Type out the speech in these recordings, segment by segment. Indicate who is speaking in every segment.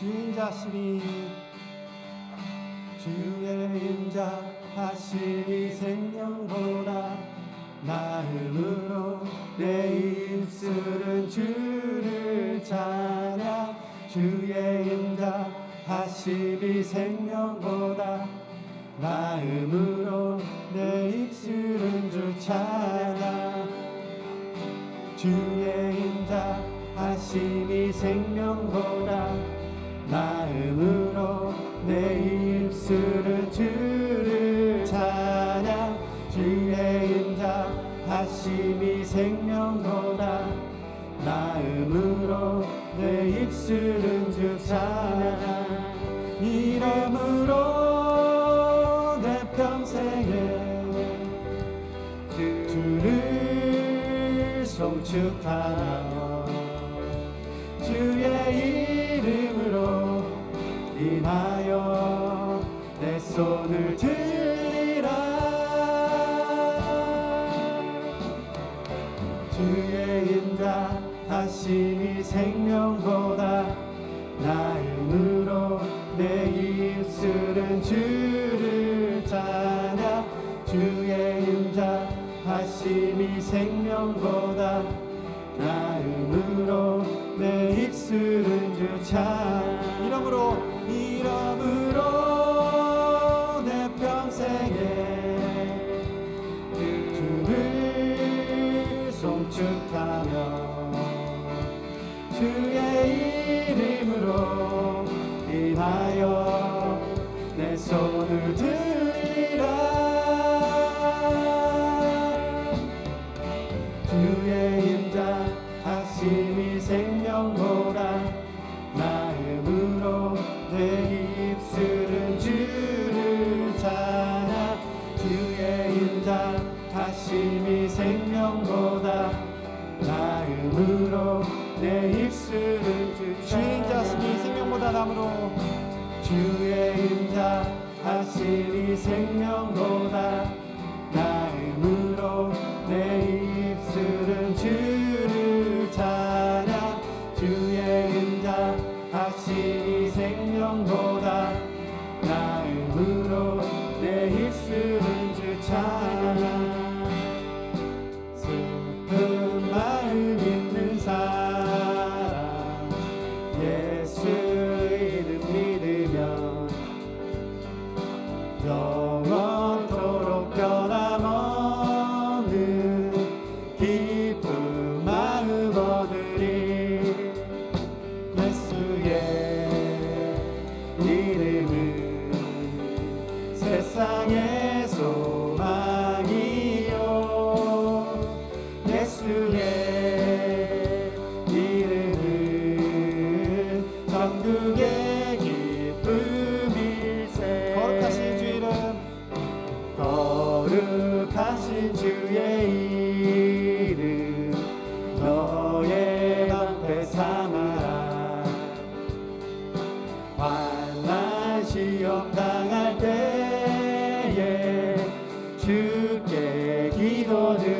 Speaker 1: 주인 자신이 주의 인자 하시니 생명보다 나음으로 내 입술은 주를 찬양. 주의 인자 하시니 생명보다 나음으로 내 입술은 주 찬양. 주의 인자 하심이 생명보다 나음으로 내 입술은 주를 찬양. 주의 인자 하심이 생명보다 나음으로 내 입술은 주 찬양. 이름으로 주를 송축하며 주의 인하여 내 손을 들리라. 주의 인자 하심이 생명보다 나음으로 내 입술은 주를 찬양. 주의 인자 하심이 생명보다 나음으로 내 입술은 주 찬양 이름으로 이름으로 하심이 생명보다 나음으로 내 입술은 주 주의 인자 하심이 생명보다 남으로 주의 인자 하심이 생명보다 기도드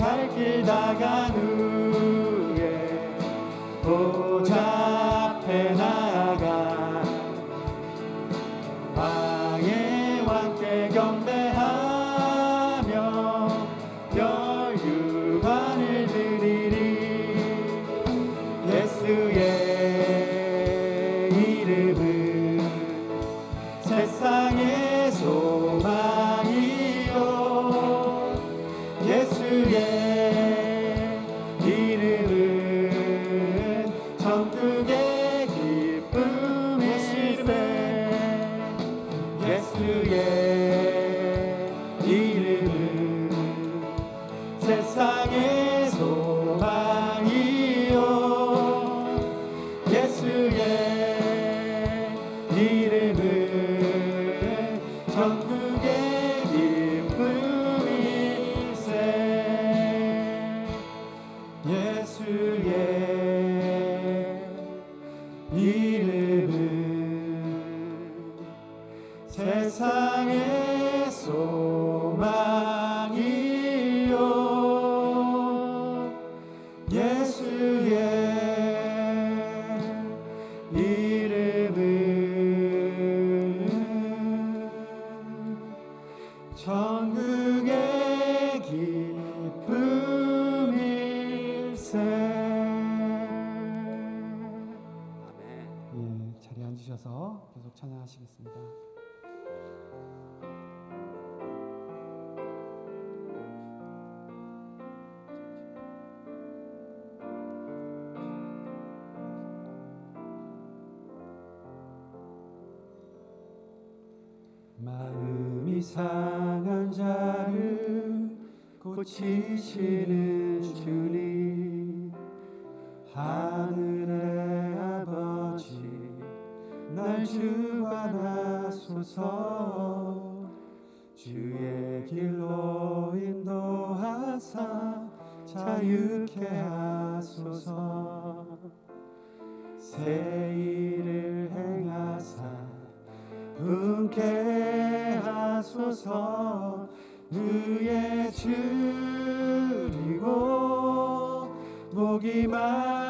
Speaker 1: 갈길 다간 후에
Speaker 2: 보자 예 계속 찬양하시겠습니다.
Speaker 1: 마음이 상한 자를 고치시는 주님 아버지 날 주관하소서. 주의 길로 인도하사 자유케 하소서. 새 일을 행하사 분케 하소서. 의에 줄이고 목이 마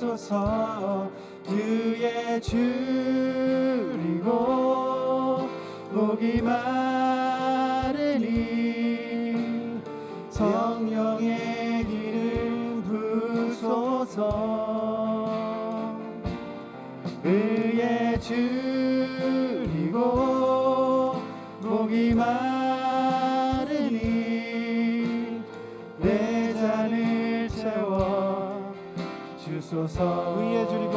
Speaker 1: 하소서. 주의 줄이고 목이 마르니 성령의 기름 부소서 주소서. 의에 줄이고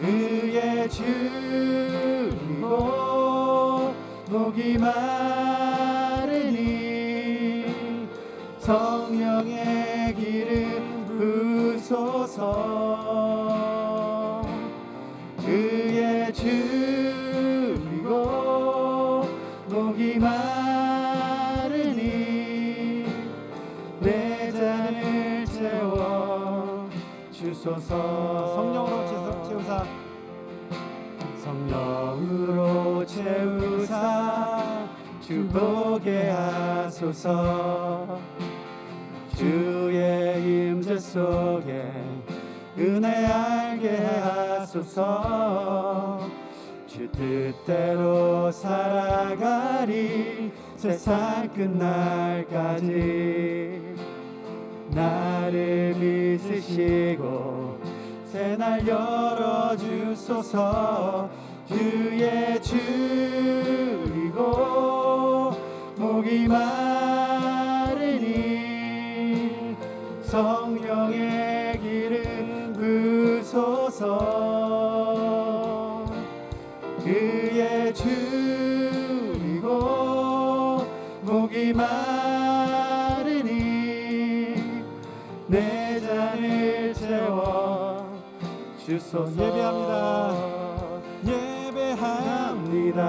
Speaker 1: 의에 줄이고 목이 마르니 성령의 기름 부소서. 의에 줄이고 목이 마르니 주소서. 성령으로 채우사. 성령으로 채우사 주 보게 하소서. 주의 임재 속에 은혜 알게 하소서. 주 뜻대로 살아가리 세상 끝날까지 나를 믿으시고 새날 열어주소서. 주의 줄이고 목이 마르니 성령의 기름 부소서. 그의 줄이고 목이 마르니 주소서
Speaker 2: 예배합니다.
Speaker 1: 예배합니다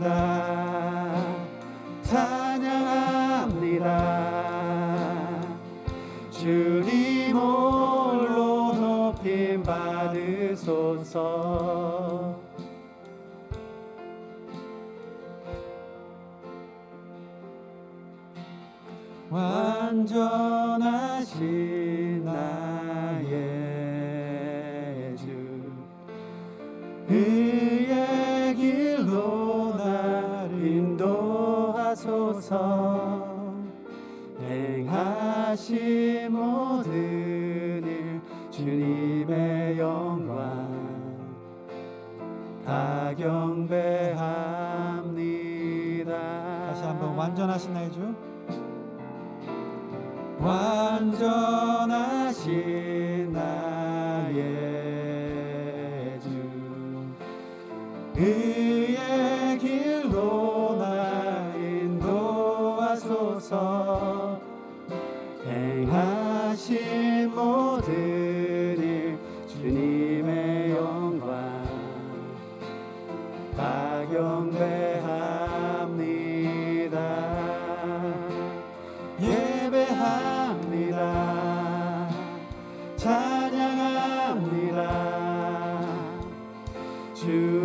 Speaker 1: 예배합니다. 찬양합니다. 주님 홀로 높임 받으소서 의의 길로
Speaker 2: 나
Speaker 1: 인도하소서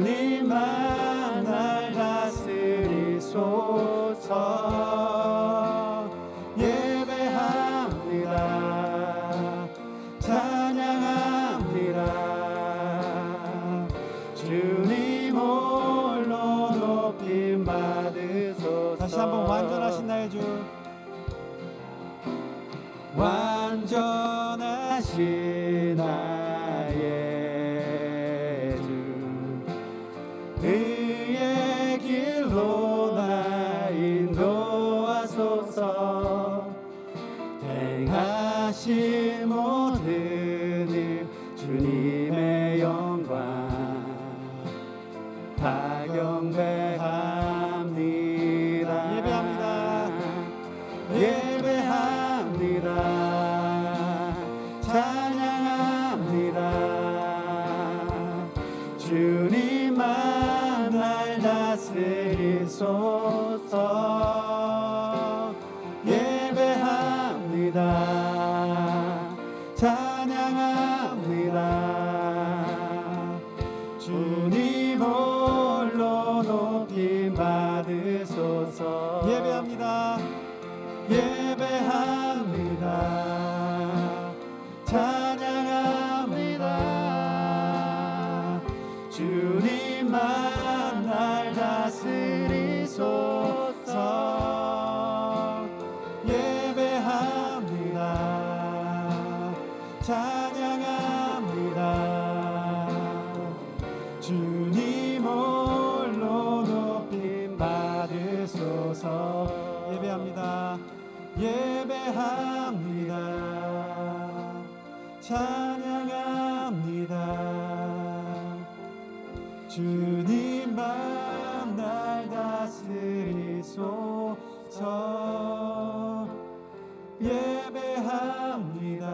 Speaker 1: 주님만 날 다스리소서 모든 일 주님의 영광 다 경배합니다.
Speaker 2: 예배합니다.
Speaker 1: 예배합니다. 찬양합니다. 주님만 날 다스리소서 주님만 날 다스리소 주님만 날 다스리소서 예배합니다.